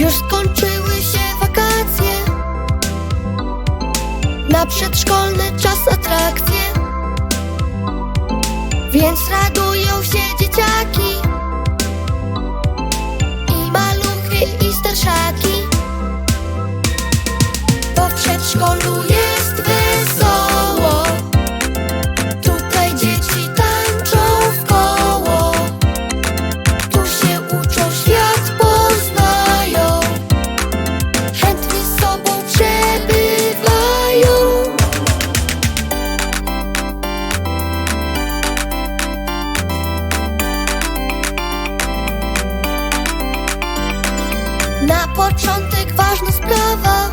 Już skończyły się wakacje. Na przedszkolny czas atrakcje. Więc radują się dzieciaki. I maluchy i starszaki Bo w przedszkolu początek ważna sprawa.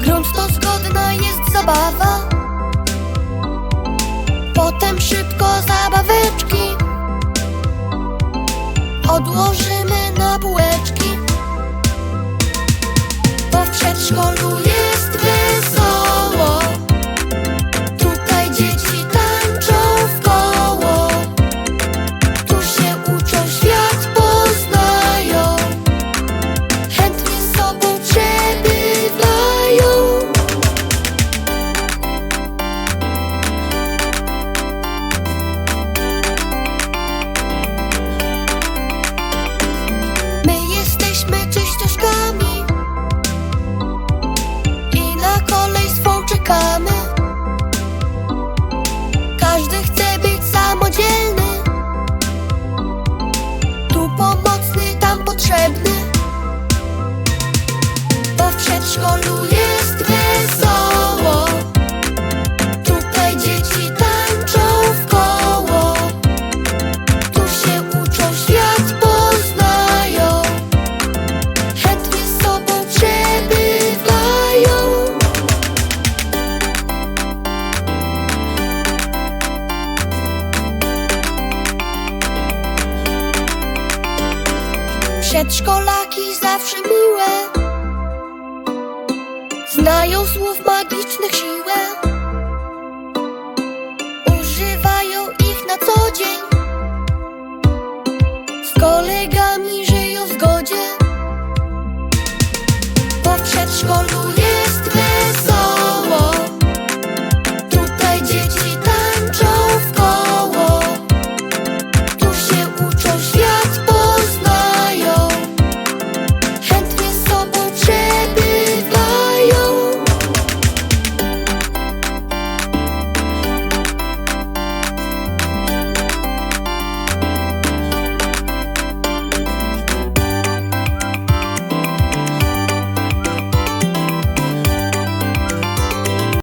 Grunt to zgodna jest zabawa. Potem szybko zabaweczki. Odłożymy na bułeczki. Bo w przedszkolu czekamy Każdy chce być samodzielny. Tu pomocny, tam potrzebny. Bo w przedszkolu Przedszkolaki zawsze miłe. Znają słów magicznych siłę. Używają ich na co dzień. Z kolegami żyją w zgodzie. Po przedszkolu